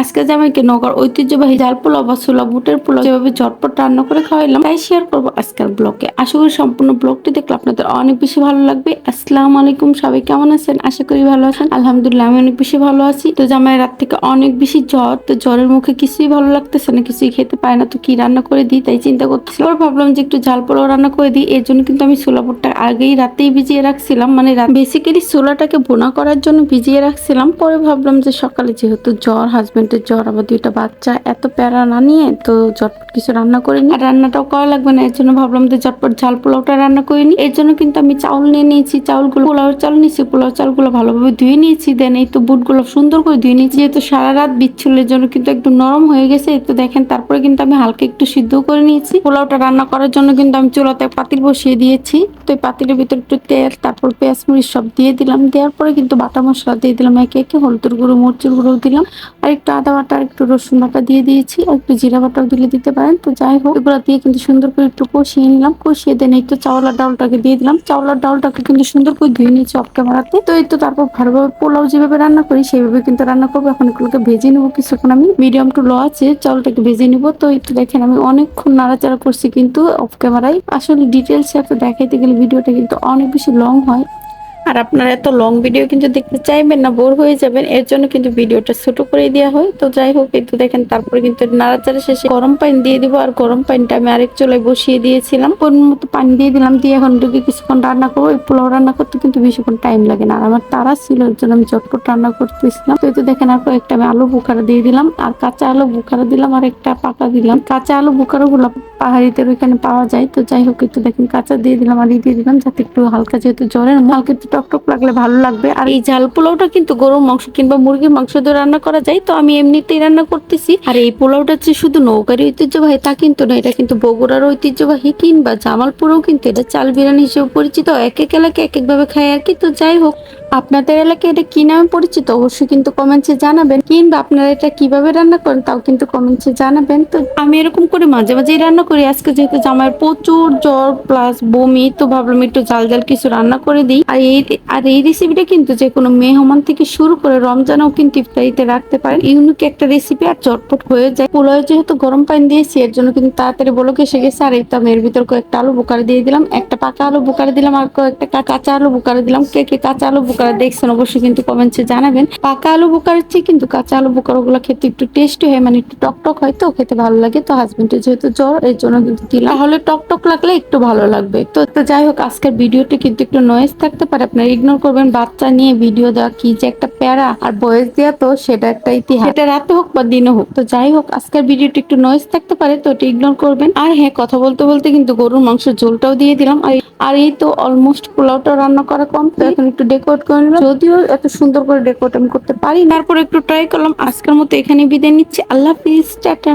আজকে জামাইকে নগর ঐতিহ্যবাহী জাল পোলাও বা ছোলা বুটের পোলাও যেভাবে ঝটপট রান্না করে খাওয়াইলাম, তাই শেয়ার করব আজকের ব্লগে আশা করি সম্পূর্ণ ব্লগটি দেখলে আপনাদের অনেক বেশি ভালো লাগবে। আসসালাম আলাইকুম, সবাই কেমন আছেন? আশা করি ভালো আছেন। আলহামদুলিল্লাহ, আমি অনেক বেশি ভালো আছি। তো জামাই রাত থেকে অনেক বেশি জ্বর, তো জ্বরের মুখে কিছুই ভালো লাগতেছে না, কিছুই খেতে পায় না, তো কি রান্না করে দিই তাই চিন্তা করতেছি পরে ভাবলাম যে একটু ঝাল পোলাও রান্না করে দিই, এর জন্য কিন্তু আমি ছোলা বুটটা আগেই রাতেই ভিজিয়ে রাখছিলাম। মানে বেসিক্যালি ছোলাটাকে বোনা করার জন্য ভিজিয়ে রাখছিলাম। পরে ভাবলাম যে সকালে যেহেতু জ্বর হাজবেন্ডের জ্বর আবার দুইটা বাচ্চা, এত প্যারা না নিয়ে তো ঝটপট কিছু রান্না করে নিই আর রান্নাটাও করা লাগবে না, এর জন্য ভাবলাম যে ঝটপট ঝাল পোলাওটা রান্না করিনি এর জন্য কিন্তু আমি চাউল নিয়ে নিয়েছি, চাউলগুলো পোলাওর চাল নিয়েছি পোলাও চালগুলো ভালোভাবে ধুয়ে নিয়েছি দেন এই তো বুটগুলো সুন্দর করে ধুয়ে নিয়েছি, যেহেতু সারা রাত বিচ্ছুলের জন্য কিন্তু একটু নরম হয়ে গেছে, এই তো দেখেন, তারপরে কিন্তু আমি হালকা একটু সিদ্ধ করে নিয়েছি। পোলাওটা রান্না করার জন্য কিন্তু আমি চুলাতে পাতিল বসিয়ে দিয়েছি, তো এই পাতিলের ভিতর একটু তেল, তারপর পেঁয়াজ মরিচ সব দিয়ে দিলাম, দেওয়ার পরে কিন্তু বাটা মশলা দিয়ে দিলাম, একে একে হলুদের গুঁড়ো, মরচুর গুঁড়ো দিলাম, আর একটু আদা বাটা, একটু রসুন বাটা দিয়ে দিয়েছি, আর একটু জিরা বাটাও দিলে দিতে পারেন। তো যাই হোক, এগুলো দিয়ে কিন্তু সুন্দর করে একটু কষিয়ে নিলাম। কষিয়ে দেন তো চাওলার ডালটাকে দিয়ে দিলাম। চাওলার ডালটাকে কিন্তু সুন্দর করে ধুয়ে নিয়েছি অফ ক্যামেরাতে তো এই তো তারপর ভালোভাবে পোলাও যেভাবে রান্না করি, সেইভাবে কিন্তু রান্না করব। এখন এগুলোকে ভেজে নেব কিছুক্ষণ আমি। মিডিয়াম টু লো আছে, চাউলটাকে ভেজে নিবো। তো তো দেখেন, আমি অনেকক্ষণ নাড়াচাড়া করছি কিন্তু অফ ক্যামেরায় আসলে ডিটেলস দেখাইতে গেলে ভিডিওটা কিন্তু অনেক বেশি লং হয়। আর আপনারা এত লং ভিডিও কিন্তু দেখতে চাইবেন না বোর হয়ে যাবেন। এর জন্য কিন্তু ভিডিওটা ছোট করে দেওয়া হয়। তো যাই হোক একটু দেখেন, তারপরে কিন্তু নাড়াচাড়া শেষে গরম পানি দিয়ে দিব। আর গরম পানিটা আমি আরেক চুলায় বসিয়ে দিয়েছিলাম। কোন মতো পানি দিয়ে দিলাম, দিয়ে এখন ঢুকে কিছুক্ষণ রান্না করব। পোলাও রান্না করতে কিন্তু বেশিক্ষণ টাইম লাগে না। আর আমার তারা ছিল, এর জন্য আমি চটপট রান্না করতেছিলাম। তো এই তো দেখেন, আর কয়েকটা আমি আলু বুখারা দিয়ে দিলাম। আর কাঁচা আলু বুখারা দিলাম, আর একটা পাকা দিলাম। কাঁচা আলু বুখারা গুলো পাহাড়িতে ওইখানে পাওয়া যায়। তো যাই হোক একটু দেখেন, কাঁচা দিয়ে দিলাম, আর দিয়ে দিলাম, যাতে একটু হালকা যেহেতু জ্বরের হালকা একটু টকটক লাগলে ভালো লাগবে। আর এই ঝাল পোলাওটা কিন্তু গরুর মাংস কিংবা মুরগির মাংস দিয়ে রান্না করা যায়, তো আমি এমনিতেই রান্না করতেছি। আর এই পোলাওটা যে শুধু নৌকারি ঐতিহ্যবাহী, তা কিন্তু না, এটা কিন্তু বগুড়ার ঐতিহ্যবাহী কিংবা জামালপুরেও কিন্তু এটা চাল বিরিয়ানি হিসেবে পরিচিত। এক এক এলাকা এক এক ভাবে খায় আর কি, তো যাই হোক। আপনাদের এলাকায় এটা কি নামে পরিচিত? অবশ্যই কিন্তু কমেন্টসে জানাবেন। কিংবা আপনারা এটা কীভাবে রান্না করেন তাও কিন্তু কমেন্টসে জানাবেন। তো আমি এরকম করে মাঝে মাঝেই রান্না করি। আজকে যেহেতু জামাই প্রচুর জ্বর প্লাস বমি, তো ভাবলাম একটু জাল জাল কিছু রান্না করে দিই। আর এই আর এই রেসিপিটা কিন্তু যে কোনো মেহমান থেকে শুরু করে রমজানেও কিন্তু ইফতারিতে রাখতে পারেন। ইউনিক একটা রেসিপি আর চটপট হয়ে যায়। পোলাও যেহেতু গরম পানি দিয়েছি, এর জন্য কিন্তু তাড়াতাড়ি বলো এসে গেছে। আর এই তো আমি এর ভিতর কয়েকটা আলু বোকারে দিয়ে দিলাম। একটা পাকা আলু বোকারে দিলাম আর কয়েকটা কাঁচা আলু বোকারে দিলাম। কে কে কাঁচা আলু বোকারা দেখছেন, অবশ্যই কিন্তু কমেন্টসে জানাবেন। পাকা আলু বোকার চেয়ে কিন্তু কাঁচা আলু বোকারা গুলো খেতে একটু টেস্টি হয় মানে একটু টক টক হয় তো, খেতে ভালো লাগে। তো হাজবেন্ডের যেহেতু জ্বর, এর জন্য কিন্তু দিলাম। তাহলে টক টক লাগলে একটু ভালো লাগবে। তো যাই হোক, আজকের ভিডিওটি কিন্তু একটু নয়েজ থাকতে পারে। আপনারা ইগনোর করবেন, বাচ্চা নিয়ে ভিডিও দেওয়া কি যে একটা প্যারা আর বয়স দেওয়া তো, সেটা একটা ইতিহাস। সেটা রাতে হোক বা দিনে হোক। তো যাই হোক, আজকের ভিডিওটি একটু নয়েজ থাকতে পারে, তো এটা ইগনোর করবেন। আর হ্যাঁ কথা বলতে বলতে কিন্তু গরুর মাংসের ঝোলটাও দিয়ে দিলাম। আর আর এই তো অলমোস্ট পোলাওটা রান্না করা কম তো এখন একটু ডেকোরেট করে নিলাম যদিও এত সুন্দর করে ডেকোরেট করতে পারি তারপর একটু ট্রাই করলাম। আজকের মতো এখানে বিদায় নিচ্ছি। আল্লাহ হাফিজ, টাটা।